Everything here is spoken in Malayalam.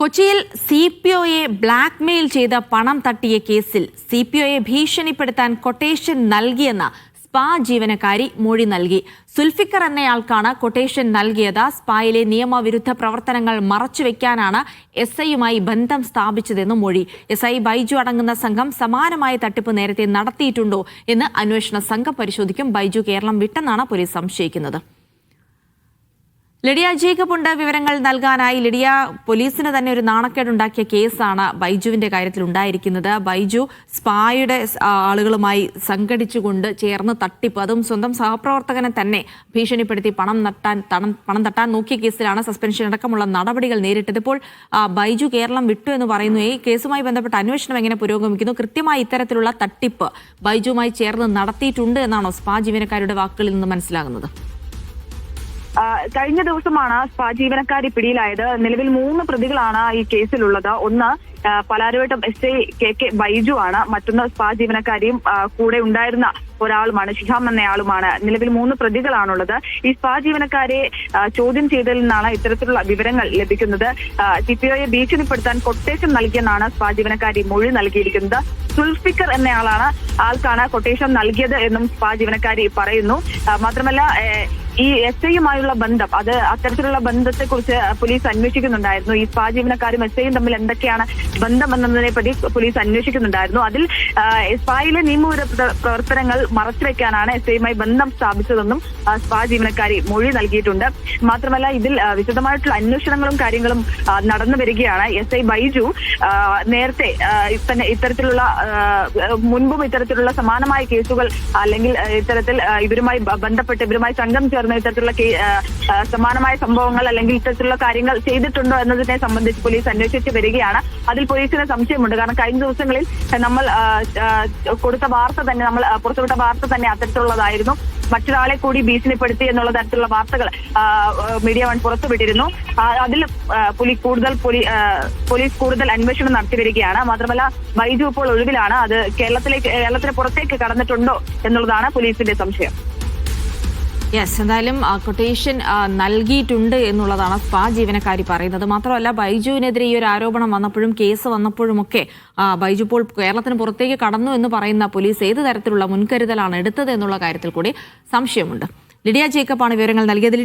കൊച്ചിയിൽ സി പി ഒയെ ബ്ലാക്ക്മെയിൽ ചെയ്ത് പണം തട്ടിയ കേസിൽ സി പി ഒയെ ഭീഷണിപ്പെടുത്താൻ കൊട്ടേഷൻ നൽകിയെന്ന സ്പാ ജീവനക്കാരി മൊഴി നൽകി. സുൽഫിക്കർ എന്നയാൾക്കാണ് കൊട്ടേഷൻ നൽകിയത്. സ്പായിലെ നിയമവിരുദ്ധ പ്രവർത്തനങ്ങൾ മറച്ചുവെക്കാനാണ് എസ് ഐയുമായി ബന്ധം സ്ഥാപിച്ചതെന്നും മൊഴി. എസ് ഐ ബൈജു അടങ്ങുന്ന സംഘം സമാനമായ തട്ടിപ്പ് നേരത്തെ നടത്തിയിട്ടുണ്ടോ എന്ന് അന്വേഷണ സംഘം പരിശോധിക്കും. ബൈജു കേരളം വിട്ടെന്നാണ് പോലീസ് സംശയിക്കുന്നത്. ലിഡിയ ജേക്കബ് ഉണ്ട്. വിവരങ്ങൾ നൽകാനായി ലിഡിയ പോലീസിന് തന്നെ ഒരു നാണക്കേടുണ്ടാക്കിയ കേസാണ് ബൈജുവിന്റെ കാര്യത്തിൽ ഉണ്ടായിരിക്കുന്നത്. ബൈജു സ്പായുടെ ആളുകളുമായി സംഘടിച്ചുകൊണ്ട് ചേർന്ന് തട്ടിപ്പ്. അതും സ്വന്തം സഹപ്രവർത്തകനെ തന്നെ ഭീഷണിപ്പെടുത്തി പണം നട്ടാൻ തണം പണം തട്ടാൻ നോക്കിയ കേസിലാണ് സസ്പെൻഷൻ അടക്കമുള്ള നടപടികൾ നേരിട്ടത്. ഇപ്പോൾ ബൈജു കേരളം വിട്ടു എന്ന് പറയുന്നു. ഈ കേസുമായി ബന്ധപ്പെട്ട അന്വേഷണം എങ്ങനെ പുരോഗമിക്കുന്നു? കൃത്യമായി ഇത്തരത്തിലുള്ള തട്ടിപ്പ് ബൈജുവുമായി ചേർന്ന് നടത്തിയിട്ടുണ്ട് എന്നാണോ സ്പാ ജീവനക്കാരുടെ വാക്കുകളിൽ നിന്ന് മനസ്സിലാകുന്നത്? കഴിഞ്ഞ ദിവസമാണ് സ്പാ ജീവനക്കാരി പിടിയിലായത്. നിലവിൽ മൂന്ന് പ്രതികളാണ് ഈ കേസിലുള്ളത്. ഒന്ന് Palarivattom S I K K Baiju ആണ്. മറ്റൊന്ന് സ്പാ ജീവനക്കാരിയും കൂടെ ഉണ്ടായിരുന്ന ഒരാളുമാണ് ഷിഹാം എന്നയാളുമാണ്. നിലവിൽ മൂന്ന് പ്രതികളാണുള്ളത്. ഈ സ്പാ ജീവനക്കാരെ ചോദ്യം ചെയ്തതിൽ നിന്നാണ് ഇത്തരത്തിലുള്ള വിവരങ്ങൾ ലഭിക്കുന്നത്. സി പി ഒയെ ഭീഷണിപ്പെടുത്താൻ കൊട്ടേഷൻ നൽകിയെന്നാണ് സ്പാ ജീവനക്കാരി മൊഴി നൽകിയിരിക്കുന്നത്. സുൽഫിക്കർ എന്നയാളാണ് ആൾക്കാണ് കൊട്ടേഷൻ നൽകിയത് എന്നും സ്പാ ജീവനക്കാരി പറയുന്നു. മാത്രമല്ല ഈ എസ് ഐയുമായുള്ള ബന്ധം അത് അത്തരത്തിലുള്ള ബന്ധത്തെക്കുറിച്ച് പോലീസ് അന്വേഷിക്കുന്നുണ്ടായിരുന്നു. ഈ സ്പാ ജീവനക്കാരും എസ് ഐയും തമ്മിൽ എന്തൊക്കെയാണ് ബന്ധം എന്നതിനെ പറ്റി പോലീസ് അന്വേഷിക്കുന്നുണ്ടായിരുന്നു. അതിൽ സ്പായിലെ നിയമവിരുദ്ധ പ്രവർത്തനങ്ങൾ മറച്ചുവെക്കാനാണ് എസ് ഐയുമായി ബന്ധം സ്ഥാപിച്ചതെന്നും സ്പാ ജീവനക്കാരി മൊഴി നൽകിയിട്ടുണ്ട്. മാത്രമല്ല ഇതിൽ വിശദമായിട്ടുള്ള അന്വേഷണങ്ങളും കാര്യങ്ങളും നടന്നു വരികയാണ്. എസ് ഐ ബൈജു നേരത്തെ തന്നെ ഇത്തരത്തിലുള്ള മുൻപും ഇത്തരത്തിലുള്ള സമാനമായ കേസുകൾ അല്ലെങ്കിൽ ഇത്തരത്തിൽ ഇവരുമായി ബന്ധപ്പെട്ട് ഇവരുമായി സംഘം ഇത്തരത്തിലുള്ള ആ, ആ, സമാനമായ സംഭവങ്ങൾ അല്ലെങ്കിൽ ഇത്തരത്തിലുള്ള കാര്യങ്ങൾ ചെയ്തിട്ടുണ്ടോ എന്നതിനെ സംബന്ധിച്ച് പോലീസ് അന്വേഷിച്ച് വരികയാണ്. അതിൽ പോലീസിന് സംശയമുണ്ട്. കാരണം കഴിഞ്ഞ ദിവസങ്ങളിൽ നമ്മൾ കൊടുത്ത വാർത്ത തന്നെ നമ്മൾ പുറത്തുവിട്ട വാർത്ത തന്നെ അത്തരത്തിലുള്ളതായിരുന്നു. മറ്റൊരാളെ കൂടി ഭീഷണിപ്പെടുത്തി എന്നുള്ള തരത്തിലുള്ള വാർത്തകൾ മീഡിയ വൺ പുറത്തുവിട്ടിരുന്നു. അതിൽ പോലീസ് കൂടുതൽ പോലീസ് കൂടുതൽ അന്വേഷണം നടത്തി വരികയാണ്. മാത്രമല്ല ബൈജു ഇപ്പോൾ ഒഴിവിലാണ്. അത് കേരളത്തിലേക്ക് കേരളത്തിന് പുറത്തേക്ക് കടന്നിട്ടുണ്ടോ എന്നുള്ളതാണ് പോലീസിന്റെ സംശയം. യെസ് എന്തായാലും കൊട്ടേഷൻ നൽകിയിട്ടുണ്ട് എന്നുള്ളതാണ് സ്പാ ജീവനക്കാരി പറയുന്നത്. മാത്രമല്ല ബൈജുവിനെതിരെ ഈ ഒരു ആരോപണം വന്നപ്പോഴും കേസ് വന്നപ്പോഴുമൊക്കെ ബൈജു ഇപ്പോൾ കേരളത്തിന് പുറത്തേക്ക് കടന്നു എന്ന് പറയുന്ന പോലീസ് ഏത് തരത്തിലുള്ള മുൻകരുതലാണ് എടുത്തത് എന്നുള്ള കാര്യത്തിൽ കൂടി സംശയമുണ്ട്. ലിഡിയ ജേക്കബാണ് വിവരങ്ങൾ നൽകിയത്.